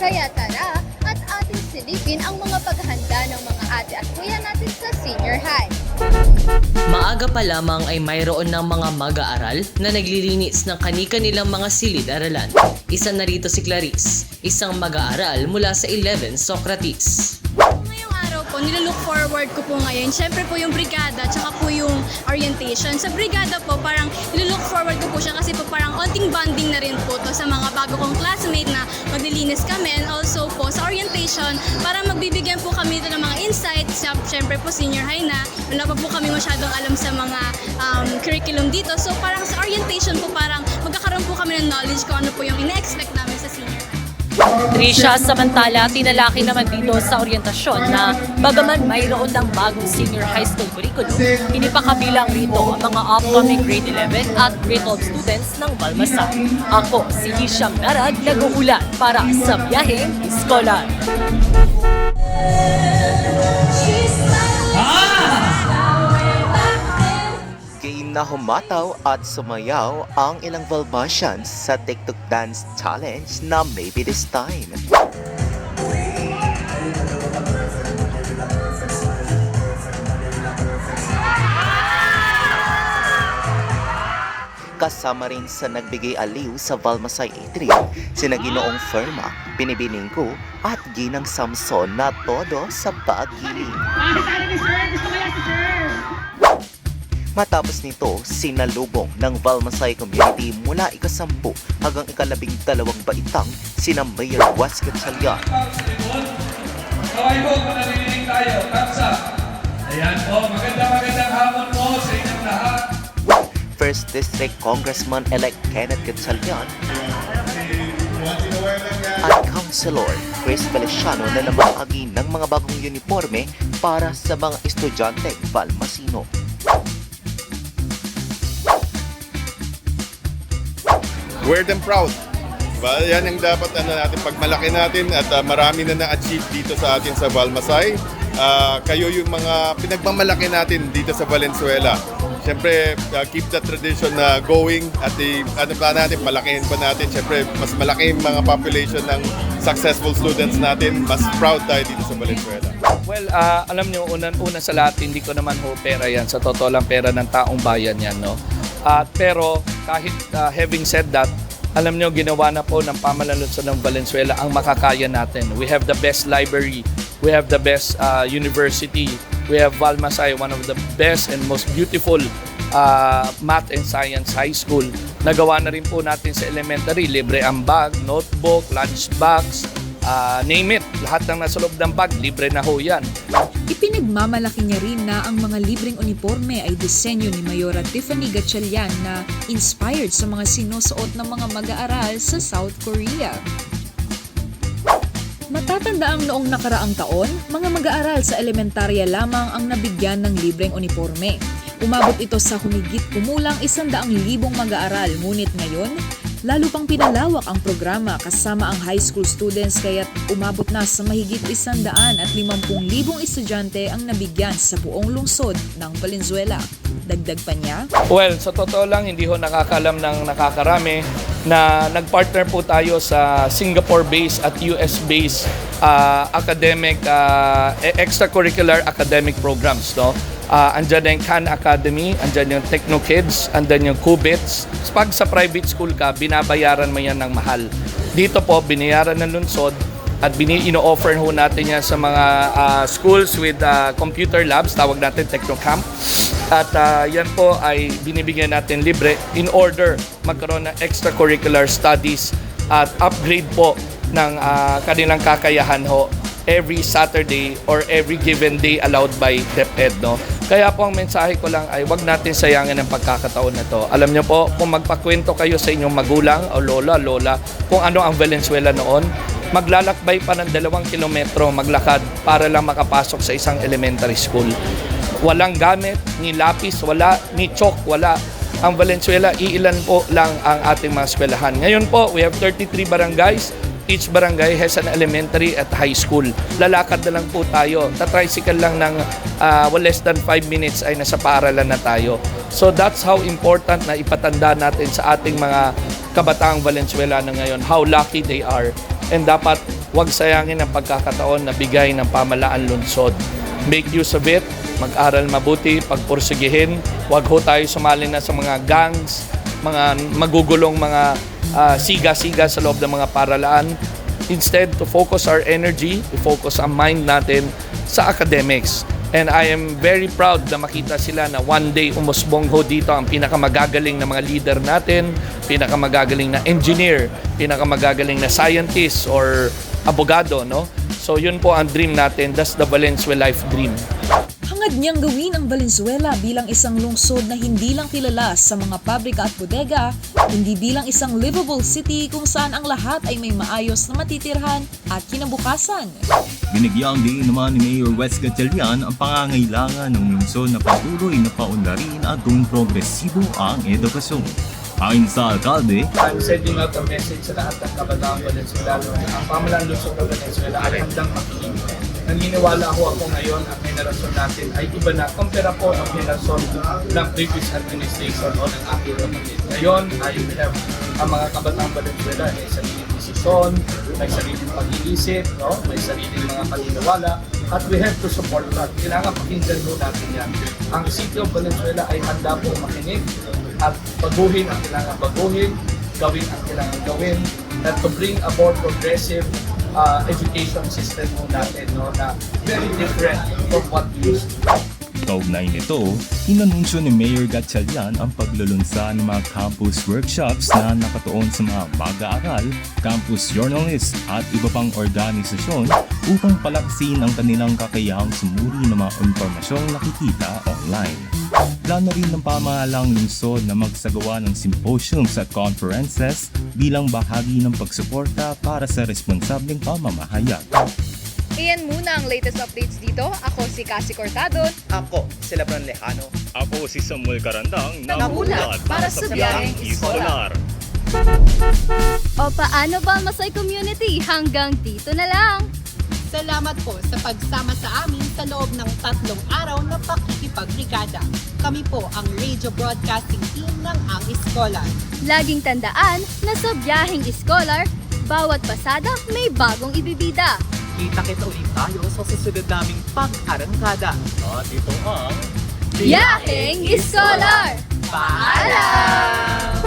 Kaya tara at ating silipin ang mga paghahanda ng mga ate at kuya natin sa senior high. Maaga pa lamang ay mayroon ng mga mag-aaral na naglilinis ng kani-kanilang mga silid-aralan. Isa na rito si Clarice, isang mag-aaral mula sa 11 Socrates. Nilalook forward ko po ngayon. Siyempre po yung brigada, tsaka po yung orientation. Sa brigada po, parang nilalook forward ko po siya kasi po parang onting bonding na rin po to sa mga bago kong classmate na maglilinis kami. And also po, sa orientation, parang magbibigyan po kami dito ng mga insights. Siyempre po, senior high na. Wala pa po kami masyadong alam sa mga um, curriculum dito. So parang sa orientation po, parang magkakaroon po kami ng knowledge kung ano po yung ina-expect namin. Trisha, samantala, tinalaki naman dito sa orientasyon na bagaman mayroon ng bagong senior high school curriculum, hindi pa kabilang rito ang mga upcoming grade 11 at grade 12 students ng Balmasay. Ako, si Hisham Narad, nag-uulat para sa biyaheng Iskolan. Na humataw at sumayaw ang ilang Valbasians sa TikTok Dance Challenge na Maybe This Time. Kasama rin sa nagbigay aliw sa Valmasay Atrium, sina Ginoong Ferma, Binibining ko at Ginang Samson na todo sa paggiling. Matapos nito, sinalubong ng Valmasay community mula ikasampu hanggang ikalabing dalawang baitang sina Mayor Wes Gatchalian, Okay po, kung narinig tayo, up. Ayan po, maganda magandang hapon po sa inyong lahat. First District Congressman-elect Kenneth Gatchalian at Councilor Chris Feliciano na namahagi ng mga bagong uniforme para sa mga estudyante Valmasino. Wear them proud. Diba? Yan ang dapat ano natin pagmalaki natin at ah, marami na na-achieve dito sa atin sa Valmasay. Ah, kayo yung mga pinagmamalaki natin dito sa Valenzuela. Siyempre, ah, keep the tradition na going at the, ano pa natin, malakihin pa natin. Siyempre, mas malaki yung mga population ng successful students natin. Mas proud tayo dito sa Valenzuela. Well, ah, alam nyo, unan-una sa lahat, hindi ko naman ho pera yan. Sa totoo lang, pera ng taong bayan yan, no? At pero, kahit ah, having said that, alam nyo, ginawa na po ng pamalalunso ng Valenzuela ang makakaya natin. We have the best library. We have the best ah, university. We have Valmasay, one of the best and most beautiful ah, math and science high school. Nagawa na rin po natin sa elementary. Libre ang bag, notebook, lunch ah, name it. Lahat ng nasa loob ng bag, libre na ho yan. Ipinagmamalaki niya rin na ang mga libreng uniforme ay disenyo ni Mayora Tiffany Gatchalian na inspired sa mga sinusuot ng mga mag-aaral sa South Korea. Matatanda ang noong nakaraang taon, mga mag-aaral sa elementarya lamang ang nabigyan ng libreng uniforme. Umabot ito sa humigit kumulang isandaang libong mag-aaral, ngunit ngayon, lalo pang pinalawak ang programa kasama ang high school students kaya't umabot na sa mahigit isandaan at limampung libong estudyante ang nabigyan sa buong lungsod ng Valenzuela. Dagdag pa niya, Well, sa totoo lang, hindi ho nakakalam ng nakakarami na nagpartner po tayo sa Singapore-based at US-based ah, academic, e- extracurricular academic programs. No? Ah, andyan yung Khan Academy, andyan yung Techno Kids, andyan yung Cubits. Pag sa private school ka, binabayaran mo yan ng mahal. Dito po, binayaran ng lungsod at bini ino-offer ho natin yan sa mga ah, schools with ah, computer labs, tawag natin Technocamp. At ah, yan po ay binibigyan natin libre in order magkaroon ng extracurricular studies at upgrade po ng ah, kanilang kakayahan ho every Saturday or every given day allowed by DepEd. No? Kaya po ang mensahe ko lang ay wag natin sayangin ang pagkakataon na to. Alam niyo po, kung magpakwento kayo sa inyong magulang o lola, lola, kung ano ang Valenzuela noon, maglalakbay pa ng dalawang kilometro maglakad para lang makapasok sa isang elementary school. Walang gamit, ni lapis, wala, ni chalk, wala. Ang Valenzuela, iilan po lang ang ating mga eskwelahan. Ngayon po, we have 33 barangays. Each barangay has an elementary at high school. Lalakad na lang po tayo. Ta-tricycle lang ng ah, well, less than 5 minutes ay nasa paaralan na tayo. So that's how important na ipatanda natin sa ating mga kabataang Valenzuela na ngayon, how lucky they are and dapat huwag sayangin ang pagkakataon na bigay ng pamalaan lungsod. Make use of it, mag-aral mabuti, pagpursigihin, huwag ho tayo sumali na sa mga gangs, mga magugulong mga ah, siga-siga sa loob ng mga paralaan. Instead, to focus our energy, to focus ang mind natin sa academics. And I am very proud na makita sila na one day umusbong ho dito ang pinakamagagaling na mga leader natin, pinakamagagaling na engineer, pinakamagagaling na scientist or abogado, no? So yun po ang dream natin, that's the Valenzuela Life Dream. Hangad niyang gawin ang Valenzuela bilang isang lungsod na hindi lang kilala sa mga pabrika at bodega, kundi bilang isang livable city kung saan ang lahat ay may maayos na matitirhan at kinabukasan. Binigyang din naman ni Mayor Wes Gatchalian ang pangangailangan ng lungsod na patuloy na paunlarin at gawing progresibo ang edukasyon. Ayon sa alkalde, I'm sending out a message sa lahat ng kabataan Valenzuela na ang pamalaan lungsod ng Valenzuela ay handang makinig. Naniniwala ho ako ngayon ang henerasyon natin ay iba na kumpara po ang henerasyon ng previous administration o ng aking kapatid. Ngayon, I have ang mga kabataan Valenzuela ay sariling desisyon, may sariling pag-iisip, no? may sariling mga paniniwala, at we have to support that. Kailangan pakinggan ho natin yan. Ang City of Valenzuela ay handa po makinig at baguhin ang kailangan baguhin, gawin ang kailangan gawin, at to bring a more progressive uh, education system mo natin no, na very different from what we used to. Kaugnay nito, inanunsyo ni Mayor Gatchalian ang paglulunsa ng mga campus workshops na nakatuon sa mga mag-aaral, campus journalists at iba pang organisasyon upang palaksin ang kanilang kakayahang sumuri ng mga impormasyong nakikita online. Plano rin ng pamahalang lungsod na magsagawa ng symposiums at conferences bilang bahagi ng pagsuporta para sa responsableng pamamahayag. Iyan muna ang latest updates dito. Ako si Cassie Cortado. Ako, si Lebron Lejano. Ako si Samuel Karandang, Namulat para sa biyaheng Iskolar. O paano ba Masay Community? Hanggang dito na lang. Salamat po sa pagsama sa amin sa loob ng tatlong araw na pakikipagbrigada. Kami po ang radio broadcasting team ng Ang Scholar. Laging tandaan na sa biyaheng Scholar, bawat pasada may bagong ibibida. Kita-kita ulit tayo sa susunod naming pag-arangkada. At ito ang Biyaheng Scholar! Paalam!